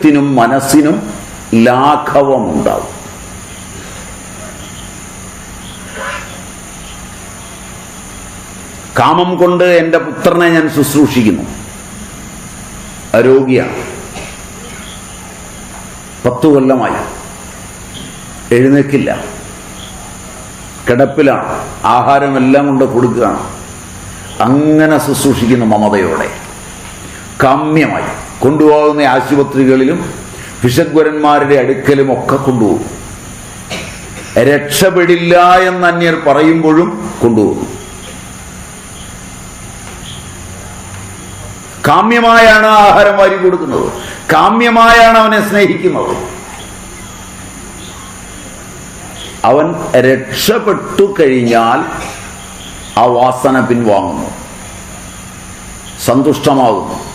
ത്തിനും മനസ്സിനും ലാഘവമുണ്ടാവും. കാമം കൊണ്ട് എന്റെ പുത്രനെ ഞാൻ ശുശ്രൂഷിക്കുന്നു. രോഗിയാണ്. പത്തു കൊല്ലമായി. എഴുന്നേക്കില്ല. കിടപ്പിലാണ്. ആഹാരമെല്ലാം കൊണ്ട് കൊടുക്കുകയാണ്. അങ്ങനെ ശുശ്രൂഷിക്കുന്നു മമതയോടെ. കാമ്യമായി. കൊണ്ടുപോകുന്ന ആശുപത്രികളിലും വിഷഗ്വരന്മാരുടെ അടുക്കലും ഒക്കെ കൊണ്ടുപോകും. രക്ഷപ്പെടില്ല എന്ന് അന്യർ പറയുമ്പോഴും കൊണ്ടുപോകും. കാമ്യമായാണ് ആഹാരം വാരി കൊടുക്കുന്നത്. കാമ്യമായാണ് അവനെ സ്നേഹിക്കുന്നത്. അവൻ രക്ഷപ്പെട്ടു കഴിഞ്ഞാൽ ആ വാസന പിൻവാങ്ങുന്നു. സന്തുഷ്ടമാകുന്നു.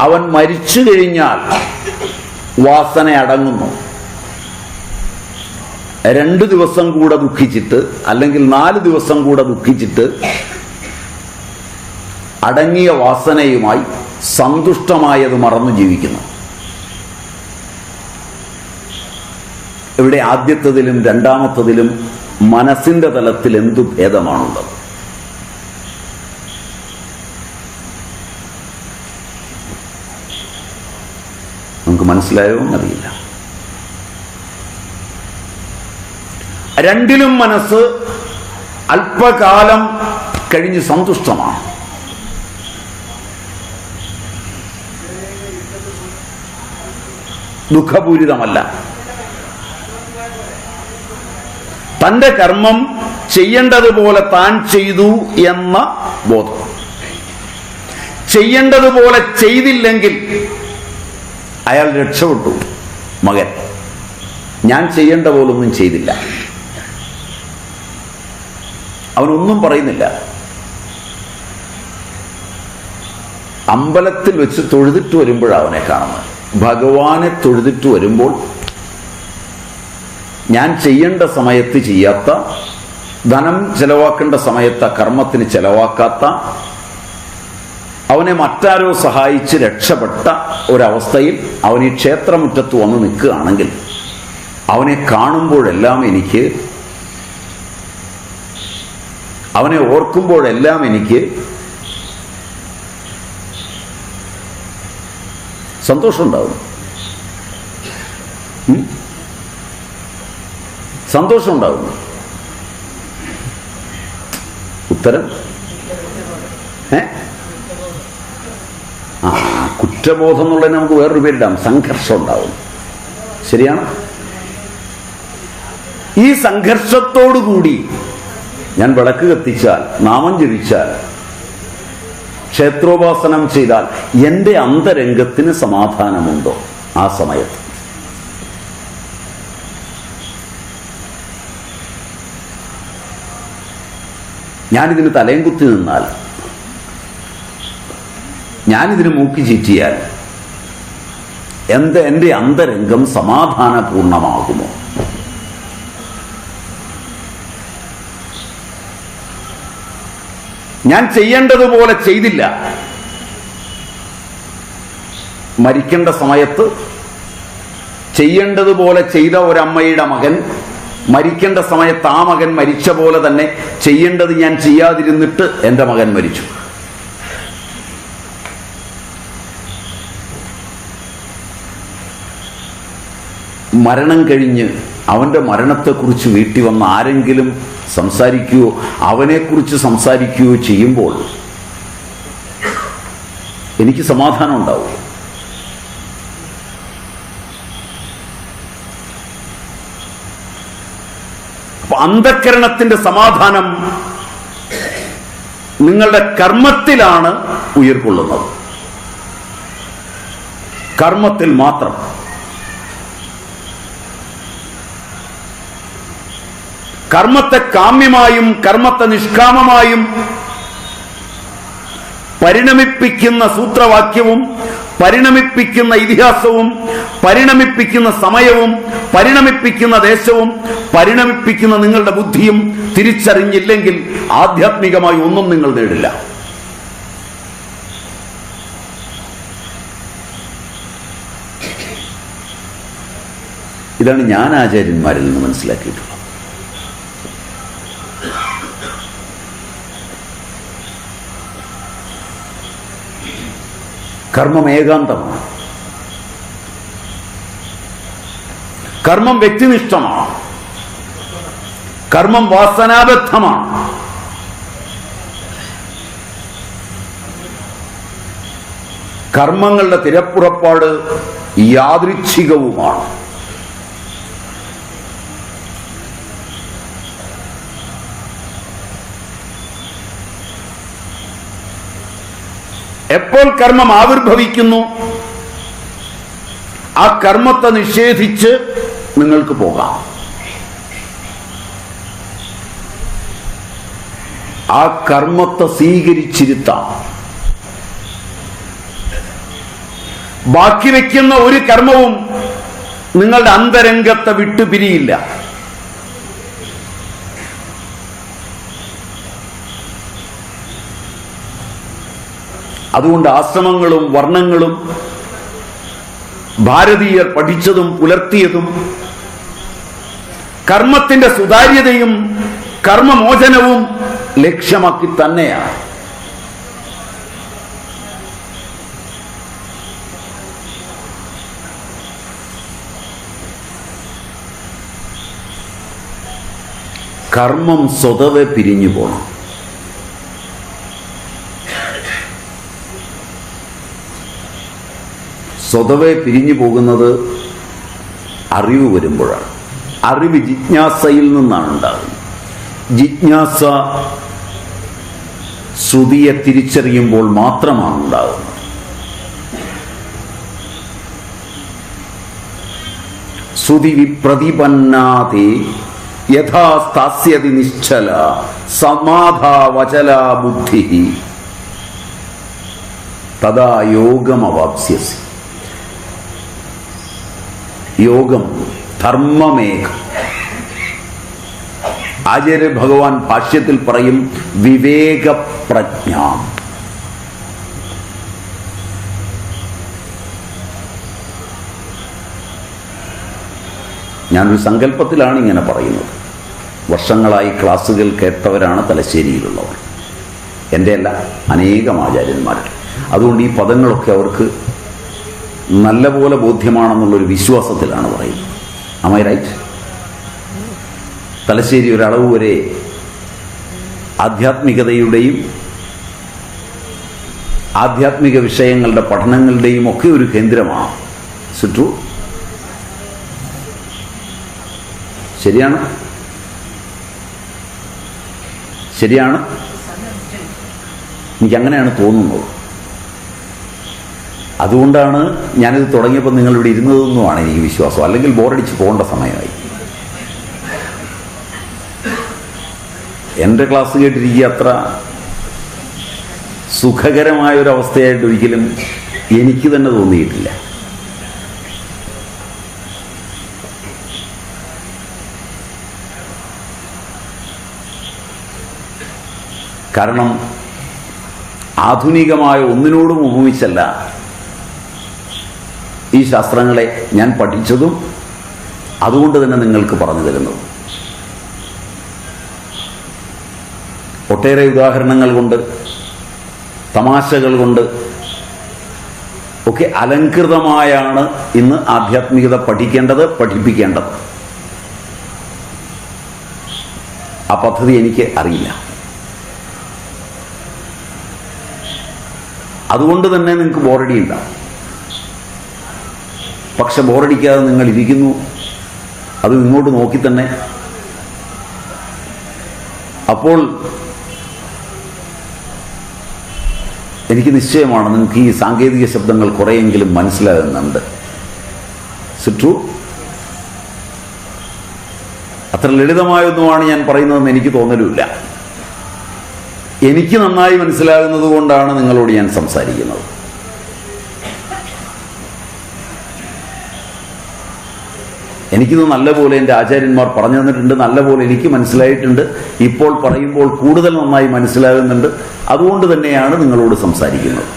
അവൻ മരിച്ചു കഴിഞ്ഞാൽ വാസന അടങ്ങുന്നു. രണ്ട് ദിവസം കൂടെ ദുഃഖിച്ചിട്ട് അല്ലെങ്കിൽ നാല് ദിവസം കൂടെ ദുഃഖിച്ചിട്ട് അടങ്ങിയ വാസനയുമായി സന്തുഷ്ടമായത് മറന്നു ജീവിക്കുന്നു. ഇവിടെ ആദ്യത്തതിലും രണ്ടാമത്തതിലും മനസ്സിന്റെ തലത്തിൽ എന്തു ഭേദമാണുള്ളത് നമുക്ക് മനസ്സിലായോ എന്നറിയില്ല. രണ്ടിലും മനസ്സ് അല്പകാലം കഴിഞ്ഞ് സന്തുഷ്ടമാണ്. ദുഃഖപൂരിതമല്ല. തന്റെ കർമ്മം ചെയ്യേണ്ടതുപോലെ താൻ ചെയ്തു എന്ന ബോധം. ചെയ്യേണ്ടതുപോലെ ചെയ്തില്ലെങ്കിൽ അയാൾ രക്ഷപ്പെട്ടു. മകൻ. ഞാൻ ചെയ്യേണ്ട പോലൊന്നും ചെയ്തില്ല. അവനൊന്നും പറയുന്നില്ല. അമ്പലത്തിൽ വെച്ച് തൊഴുതിട്ട് വരുമ്പോഴാണ് അവനെ കാണുന്നത്. ഭഗവാനെ തൊഴുതിട്ട് വരുമ്പോൾ ഞാൻ ചെയ്യേണ്ട സമയത്ത് ചെയ്യാത്ത ധനം ചെലവാക്കേണ്ട സമയത്ത് കർമ്മത്തിന് ചെലവാക്കാത്ത അവനെ മറ്റാരോ സഹായിച്ച് രക്ഷപ്പെട്ട ഒരവസ്ഥയിൽ അവൻ ഈ ക്ഷേത്രമുറ്റത്ത് വന്ന് നിൽക്കുകയാണെങ്കിൽ അവനെ കാണുമ്പോഴെല്ലാം എനിക്ക് അവനെ ഓർക്കുമ്പോഴെല്ലാം എനിക്ക് സന്തോഷമുണ്ടാവും? സന്തോഷമുണ്ടാവും. ഉത്തരം? ഏ? കുറ്റബോധം എന്നുള്ളതിന് നമുക്ക് വേറൊരു പേരിടാം. സംഘർഷം ഉണ്ടാവും ശരിയാണ്? ഈ സംഘർഷത്തോടുകൂടി ഞാൻ വിളക്ക് കത്തിച്ചാൽ നാമം ജപിച്ചാൽ ക്ഷേത്രോപാസനം ചെയ്താൽ എന്റെ അന്തരംഗത്തിന് സമാധാനമുണ്ടോ? ആ സമയത്ത്. ഞാനിതിന് തലയും കുത്തി നിന്നാൽ ഞാനിതിന് മൂക്കി ചീറ്റിയാൽ എന്ത് എന്റെ അന്തരംഗം സമാധാനപൂർണമാകുമോ? ഞാൻ ചെയ്യേണ്ടതുപോലെ ചെയ്തില്ല. മരിക്കേണ്ട സമയത്ത് ചെയ്യേണ്ടതുപോലെ ചെയ്ത ഒരമ്മയുടെ മകൻ മരിക്കേണ്ട സമയത്ത് ആ മകൻ മരിച്ച പോലെ തന്നെ ചെയ്യേണ്ടത് ഞാൻ ചെയ്യാതിരുന്നിട്ട് എന്റെ മകൻ മരിച്ചു. മരണം കഴിഞ്ഞ് അവന്റെ മരണത്തെക്കുറിച്ച് വീട്ടിൽ വന്ന് ആരെങ്കിലും സംസാരിക്കുകയോ അവനെക്കുറിച്ച് സംസാരിക്കുകയോ ചെയ്യുമ്പോൾ എനിക്ക് സമാധാനം ഉണ്ടാവും. അപ്പൊ അന്ധക്കരണത്തിന്റെ സമാധാനം നിങ്ങളുടെ കർമ്മത്തിലാണ് ഉയർക്കൊള്ളുന്നത് കർമ്മത്തിൽ മാത്രം കർമ്മത്തെ കാമ്യമായും കർമ്മത്തെ നിഷ്കാമമായും പരിണമിപ്പിക്കുന്ന സൂത്രവാക്യവും പരിണമിപ്പിക്കുന്ന ഇതിഹാസവും പരിണമിപ്പിക്കുന്ന സമയവും പരിണമിപ്പിക്കുന്ന ദേശവും പരിണമിപ്പിക്കുന്ന നിങ്ങളുടെ ബുദ്ധിയും തിരിച്ചറിഞ്ഞില്ലെങ്കിൽ ആധ്യാത്മികമായി ഒന്നും നിങ്ങൾ നേടില്ല. ഇതാണ് ഞാൻ ആചാര്യന്മാരിൽ നിന്ന് മനസ്സിലാക്കിയിട്ടുള്ളത്. കർമ്മം ഏകാന്തമാണ്. കർമ്മം വ്യക്തിനിഷ്ഠമാണ്. കർമ്മം വാസനാബദ്ധമാണ്. കർമ്മങ്ങളുടെ തിരപ്പുറപ്പാട് യാദൃച്ഛികവുമാണ്. എപ്പോൾ കർമ്മം ആവിർഭവിക്കുന്നു? ആ കർമ്മത്തെ നിഷേധിച്ച് നിങ്ങൾക്ക് പോകാം. ആ കർമ്മത്തെ സ്വീകരിച്ചിരുത്താം. ബാക്കി വയ്ക്കുന്ന ഒരു കർമ്മവും നിങ്ങളുടെ അന്തരംഗത്തെ വിട്ടുപിരിയില്ല. അതുകൊണ്ട് ആശ്രമങ്ങളും വർണങ്ങളും ഭാരതീയർ പഠിച്ചതും പുലർത്തിയതും കർമ്മത്തിന്റെ സുതാര്യതയും കർമ്മമോചനവും ലക്ഷ്യമാക്കി തന്നെയാണ്. കർമ്മം സ്വതവേ പിരിഞ്ഞു പോകണം സ്വതവേ പിരിഞ്ഞു പോകുന്നത് അറിവ് വരുമ്പോഴാണ്. അറിവ് ജിജ്ഞാസയിൽ നിന്നാണ് ഉണ്ടാകുന്നത്. ജിജ്ഞാസ ശ്രുതിയെ തിരിച്ചറിയുമ്പോൾ മാത്രമാണ് ഉണ്ടാകുന്നത്. ശ്രുതി വിപ്രതിപന്നാതി യഥാസ്ഥാസ്യതി നിശ്ചല സമാധാവചല ബുദ്ധി തഥാ യോഗമവാപ്സ്യസി. യോഗം ധർമ്മമേഘം. ആചാര്യ ഭഗവാൻ ഭാഷ്യത്തിൽ പറയും വിവേകപ്രജ്ഞ. ഞാനൊരു സങ്കല്പത്തിലാണ് ഇങ്ങനെ പറയുന്നത്. വർഷങ്ങളായി ക്ലാസ്സുകൾ കേട്ടവരാണ് തലശ്ശേരിയിലുള്ളവർ. എന്റെ അല്ല അനേകം ആചാര്യന്മാർ. അതുകൊണ്ട് ഈ പദങ്ങളൊക്കെ അവർക്ക് നല്ലപോലെ ബോധ്യമാണെന്നുള്ളൊരു വിശ്വാസത്തിലാണ് പറയുന്നത്. അമൈ റൈറ്റ് തലശ്ശേരി ഒരളവ് വരെ ആധ്യാത്മികതയുടെയും ആധ്യാത്മിക വിഷയങ്ങളുടെ പഠനങ്ങളുടെയും ഒക്കെ ഒരു കേന്ദ്രമാണ്. സിട്രു ശരിയാണ്? ശരിയാണ്? എനിക്കങ്ങനെയാണ് തോന്നുന്നത്. അതുകൊണ്ടാണ് ഞാനിത് തുടങ്ങിയപ്പോൾ നിങ്ങളിവിടെ ഇരുന്നതെന്നുമാണ് എനിക്ക് വിശ്വാസം. അല്ലെങ്കിൽ ബോറടിച്ച് പോകേണ്ട സമയമായി. എന്റെ ക്ലാസ് കേട്ടിരിക്കുക അത്ര സുഖകരമായ ഒരു അവസ്ഥയായിട്ട് ഒരിക്കലും എനിക്ക് തന്നെ തോന്നിയിട്ടില്ല. കാരണം ആധുനികമായ ഒന്നിനോടും ഉപമിച്ചല്ല ഈ ശാസ്ത്രങ്ങളെ ഞാൻ പഠിച്ചതും അതുകൊണ്ട് തന്നെ നിങ്ങൾക്ക് പറഞ്ഞു തരുന്നത്. ഒട്ടേറെ ഉദാഹരണങ്ങൾ കൊണ്ട് തമാശകൾ കൊണ്ട് ഒക്കെ അലങ്കൃതമായാണ് ഇന്ന് ആധ്യാത്മികത പഠിക്കേണ്ടത് പഠിപ്പിക്കേണ്ടത്. ആ പദ്ധതി എനിക്ക് അറിയില്ല. അതുകൊണ്ട് തന്നെ നിങ്ങൾക്ക് ബോറടി ഉണ്ടാവും പക്ഷെ ബോറടിക്കാതെ നിങ്ങൾ ഇരിക്കുന്നു. അത് ഇങ്ങോട്ട് നോക്കി തന്നെ. അപ്പോൾ എനിക്ക് നിശ്ചയമാണ് നിങ്ങൾക്ക് ഈ സാങ്കേതിക ശബ്ദങ്ങൾ കുറേയെങ്കിലും മനസ്സിലാകുന്നുണ്ട്. സിട്രു അത്ര ലളിതമായൊന്നുമാണ് ഞാൻ പറയുന്നതെന്ന് എനിക്ക് തോന്നലുമില്ല. എനിക്ക് നന്നായി മനസ്സിലാകുന്നത് കൊണ്ടാണ് നിങ്ങളോട് ഞാൻ സംസാരിക്കുന്നത്. എനിക്കിത് നല്ലപോലെ എന്റെ ആചാര്യന്മാർ പറഞ്ഞു തന്നിട്ടുണ്ട് നല്ലപോലെ എനിക്ക് മനസ്സിലായിട്ടുണ്ട് ഇപ്പോൾ പറയുമ്പോൾ കൂടുതൽ നന്നായി മനസ്സിലാകുന്നുണ്ട്. അതുകൊണ്ട് തന്നെയാണ് നിങ്ങളോട് സംസാരിക്കുന്നത്.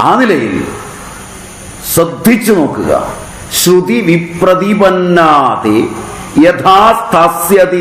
ആ നിലയിൽ ശ്രദ്ധിച്ചു നോക്കുക. ശ്രുതി വിപ്രതിപന്നാതെ യഥാസ്ഥാസ്യതി